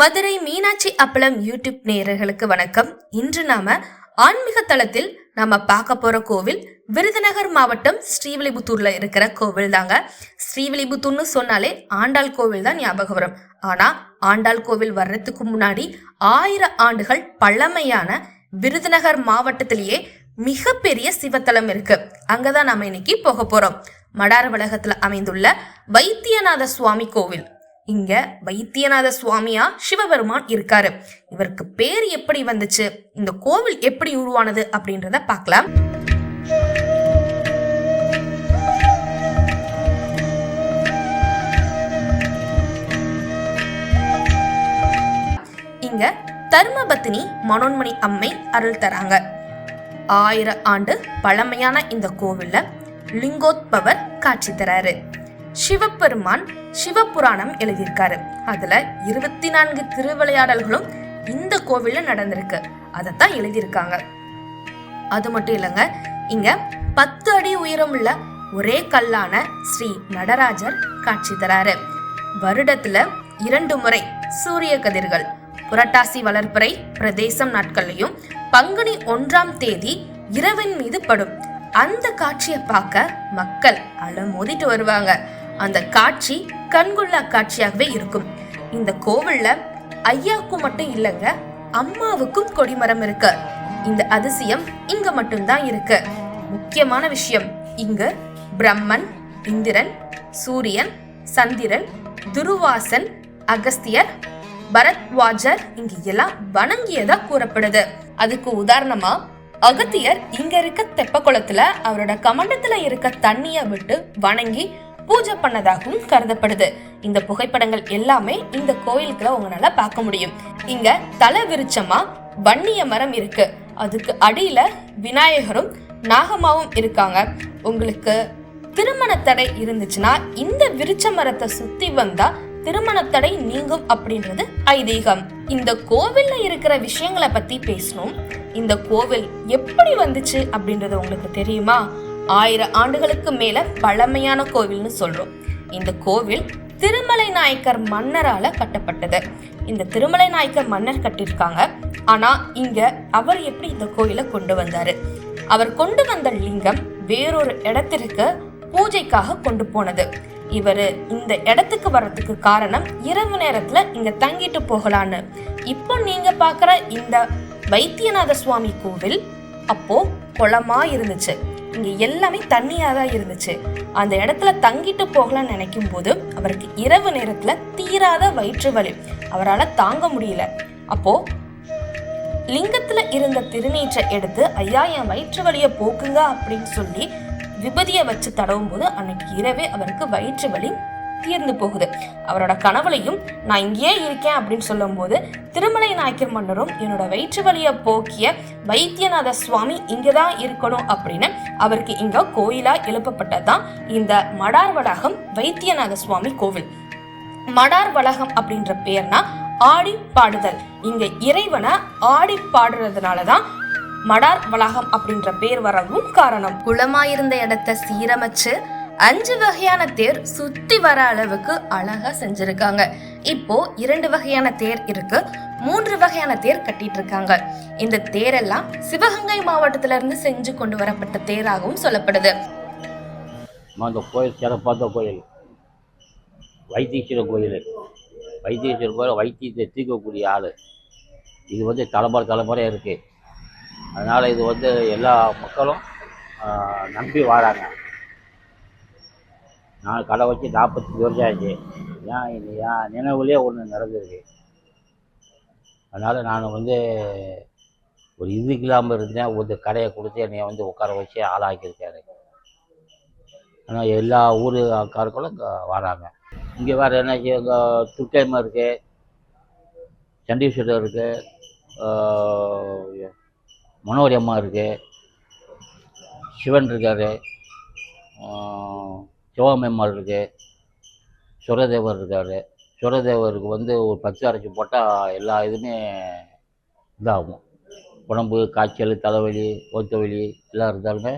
மதுரை மீனாட்சி அப்பளம் யூடியூப் நேயர்களுக்கு வணக்கம். இன்று நாம ஆன்மீக தளத்தில் நாம பார்க்க போற கோவில் விருதுநகர் மாவட்டம் ஸ்ரீவில்லிபுத்தூர்ல இருக்கிற கோவில் தாங்க. ஸ்ரீவில்லிபுத்தூர்னு சொன்னாலே ஆண்டாள் கோவில் தான் ஞாபகம் வரும். ஆனா ஆண்டாள் கோவில் வர்றதுக்கு முன்னாடி ஆயிரம் ஆண்டுகள் பழமையான விருதுநகர் மாவட்டத்திலேயே மிகப்பெரிய சிவத்தலம் இருக்கு. அங்கதான் நாம இன்னைக்கு போக போறோம். மடார வளகத்துல அமைந்துள்ள வைத்தியநாத சுவாமி கோவில். இங்க வைத்தியநாத சுவாமியா சிவபெருமான் இருக்காரு. இவருக்கு பேர் எப்படி வந்துச்சு? இந்த கோவில் எப்படி உருவானது அப்படின்றத பார்க்கலாம். இங்க தர்மபத்தினி மனோன்மணி அம்மை அருள் தராங்க. ஆயிரம் ஆண்டு பழமையான இந்த கோவில்ல லிங்கோத்பவர் காட்சி தராரு. சிவபெருமான் சிவபுராணம் எழுதியிருக்காரு. அதுல இருபத்தி நான்கு திருவிளையாடல்களும் இந்த கோவில்ல நடந்திருக்கு. அதைத்தான் எழுதியிருக்காங்க. அது மட்டும் இல்லைங்க இங்க பத்து அடி உயரமுள்ள ஒரே கல்லான ஸ்ரீ நடராஜர் காட்சி தராரு. வருடத்துல இரண்டு முறை சூரிய கதிர்கள் புரட்டாசி வளர்ப்பறை பிரதேசம் நாட்கள்லையும் பங்குனி ஒன்றாம் தேதி இரவின் மீது படும். அந்த காட்சியை பார்க்க மக்கள் அலமோதிட்டு வருவாங்க. அந்த காட்சி கண்கொள்ளா காட்சியாகவே இருக்கும். இந்த கோவில்ல ஐயாவுக்கும் மட்டும் இல்லைங்க அம்மாவுக்கும் கொடிமரம் இருக்கு. இந்த அதிசயம் இங்க மட்டும்தான் இருக்கு. முக்கியமான விஷயம் இங்கு பிரம்மன் இந்திரன் சூரியன் சந்திரன் துருவாசன் அகஸ்தியர் பரத்வாஜர் இங்க எல்லாம் வணங்கியதா கூறப்படுது. அதுக்கு உதாரணமா அகத்தியர் இங்க இருக்க தெப்பக்குளத்துல அவரோட கமண்டத்துல இருக்க தண்ணிய விட்டு வணங்கி பூஜை பண்ணதாகவும் கருதப்படுது. இந்த புகைப்படங்கள் எல்லாமே இந்த கோயிலுக்குள்ள உங்களால பார்க்க முடியும். இங்க தலை விருச்சமா வன்னிய மரம் இருக்கு. அதுக்கு அடியில விநாயகரும் நாகமாவும் இருக்காங்க. உங்களுக்கு திருமண தடை இருந்துச்சுன்னா இந்த விருச்ச மரத்தை சுத்தி வந்தா திருமண தடை நீங்கும் அப்படின்றது ஐதீகம். இந்த கோவில்ல இருக்கிற விஷயங்களை பத்தி பேசணும். இந்த கோவில் எப்படி வந்துச்சு அப்படின்றது உங்களுக்கு தெரியுமா? ஆயிரம் ஆண்டுகளுக்கு மேல பழமையான கோவில்னு சொல்றோம். இந்த கோவில் திருமலை நாயக்கர் மன்னரால கட்டப்பட்டது. இந்த திருமலை நாயக்கர் மன்னர் கட்டியிருக்காங்க ஆனா இங்க அவர் எப்படி இந்த கோயிலை கொண்டு வந்தாரு? அவர் கொண்டு வந்த லிங்கம் வேறொரு இடத்திற்கு பூஜைக்காக கொண்டு போனது. இவர் இந்த இடத்துக்கு வர்றதுக்கு காரணம் இரவு நேரத்துல இங்க தங்கிட்டு போகலான்னு. இப்போ நீங்க பார்க்குற இந்த வைத்தியநாத சுவாமி கோவில் அப்போ குளமா இருந்துச்சு. இங்க எல்லாமே தண்ணியா தான் இருந்துச்சு. அந்த இடத்துல தங்கிட்டு போகலாம்னு நினைக்கும் போது அவருக்கு இரவு நேரத்துல தீராத வயிற்று வலி. அவரால் தாங்க முடியல. அப்போ லிங்கத்துல இருந்த திருநீற்றை எடுத்து ஐயா என் வயிற்று வலியை போக்குங்க அப்படின்னு சொல்லி விபதியை வச்சு தடவும் போது அன்னைக்கு இரவே அவருக்கு வயிற்று வலி தீர்ந்து போகுது. அவரோட கனவுலையும் நான் இங்கேயே இருக்கேன் அப்படின்னு சொல்லும்போது திருமலை நாயக்கர் மன்னரும் என்னோட வயிற்று வலியை போக்கிய வைத்தியநாத சுவாமி இங்கே தான் இருக்கணும் அப்படின்னு அவருக்கு இங்க கோயிலா எழுப்பப்பட்டதுதான் இந்த மடார் வளாகம் வைத்தியநாத சுவாமி கோவில். மடார் வளாகம் அப்படின்ற பேர்னா ஆடி பாடுதல். இங்க இறைவனை ஆடி பாடுறதுனால தான் மடார் வளாகம் அப்படின்ற பேர் வரவும் காரணம். குளமாயிருந்த இடத்த சீரமைச்சு அஞ்சு வகையான தேர் சுத்தி வர அளவுக்கு அழகா செஞ்சிருக்காங்க. இப்போ இரண்டு வகையான தேர் இருக்கு. மூன்று வகையான தேர் கட்டிட்டு இருக்காங்க இந்த தேரெல்லாம் சிவகங்கை மாவட்டத்துல இருந்து செஞ்சு கொண்டு வரப்பட்ட தேராகவும் சொல்லப்படுது. அந்த கோயில் சிறப்பார்ந்த கோயில். வைத்தீஸ்வரர் கோயில் வைத்தீஸ்வரர் கோயில் வைத்தியத்தை தீர்க்கக்கூடிய ஆள். இது வந்து தலைமுறை தலைமுறையாக இருக்குது அதனால் இது வந்து எல்லா மக்களும் நம்பி வாழாங்க நான் கடை வச்சு நாற்பத்தஞ்சு வருஷம் ஆச்சு. ஏன் இது என் நினைவுலேயே ஒன்று நடந்திருக்கு. அதனால் நான் வந்து ஒரு இது இல்லாமல் இருந்தேன். ஒரு கடையை கொடுத்து என்னை வந்து உட்கார வச்சு ஆளாக்கியிருக்காரு. ஆனால் எல்லா ஊருக்காரர்களும் இங்கே வராங்க. இங்கே வேறு என்ன இங்கே துர்க்கைமா இருக்குது சண்டீஸ்வரர் இருக்குது மனோரி அம்மா இருக்குது சிவன் இருக்கார் சிவமம்மாள் இருக்குது சுரதேவர் இருக்கார். சுரதேவருக்கு வந்து ஒரு பச்சை அரைச்சி போட்டால் எல்லா இதுவுமே இதாகும். உடம்பு காய்ச்சல் தலைவலி ஒத்த வலி எல்லாம் இருந்தாலுமே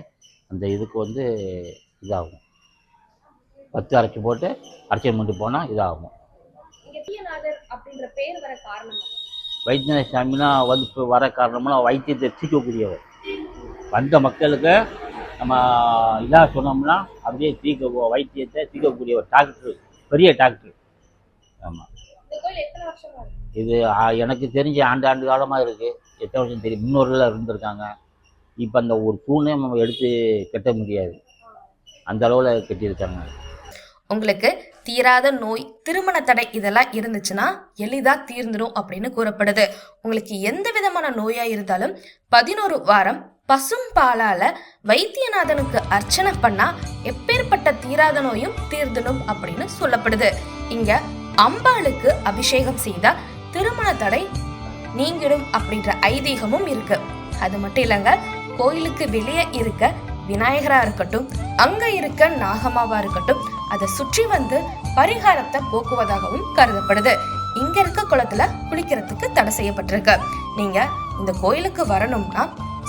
அந்த இதுக்கு வந்து இதாகும். பத்து அரைச்சி போட்டு அரைச்சி பண்ணிட்டு போனால் இதாகும்? வைத்தியநாத சாமினா வந்து இப்போ வர காரணம்னா வைத்தியத்தை தீர்க்கக்கூடியவர் வந்த மக்களுக்கு நம்ம இதாக சொன்னோம்னா அப்படியே தீர்க்க வைத்தியத்தை தீர்க்கக்கூடியவர் டாக்டர் பெரிய டாக்டர். ஆமாம் இது எனக்கு தெரிஞ்ச ஆண்டு ஆண்டு காலமாக இருக்குது எத்தனை வருஷம் தெரியும் முன்னோர்கள் இருந்திருக்காங்க. இப்போ அந்த ஒரு தூணே நம்ம எடுத்து கட்ட முடியாது. அந்த அளவில் கட்டியிருக்காங்க. உங்களுக்கு தீராத நோய் திருமண தடை இதெல்லாம் இருந்துச்சுன்னா எளிதா தீர்ந்துடும் அப்படின்னு கூறப்படுது. உங்களுக்கு எந்த விதமான நோயா இருந்தாலும் பதினோரு வாரம் பசும் பாலால வைத்தியநாதனுக்கு அர்ச்சனை பண்ணா எப்பேற்பட்ட தீராத நோயும் தீர்ந்துடும் அப்படின்னு சொல்லப்படுது. இங்க அம்பாளுக்கு அபிஷேகம் செய்தா திருமண தடை நீங்கிடும் அப்படின்ற ஐதீகமும் இருக்கு. அது மட்டும் இல்லைங்க கோயிலுக்கு வெளியே இருக்க விநாயகரா இருக்கட்டும் அங்க இருக்க நாகமாவா இருக்கட்டும் அதை சுற்றி வந்து பரிகாரத்தை போக்குவதாகவும் கருதப்படுது. இங்க இருக்க குளத்துல குளிக்கிறதுக்கு தடை செய்யப்பட்டிருக்கு. நீங்க இந்த கோயிலுக்கு வரணும்னா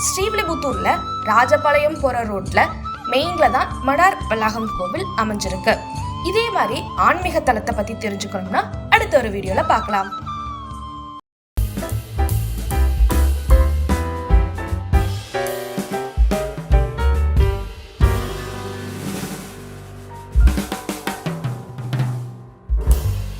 ஸ்ரீவில்லிபுத்தூர்ல ராஜபாளையம் போற ரோட்ல மெயின்ல தான் மடார் வளாகம் கோவில் அமைஞ்சிருக்கு. இதே மாதிரி ஆன்மீக தலத்தை பத்தி தெரிஞ்சுக்கணும்னா அடுத்த ஒரு வீடியோல பார்க்கலாம்.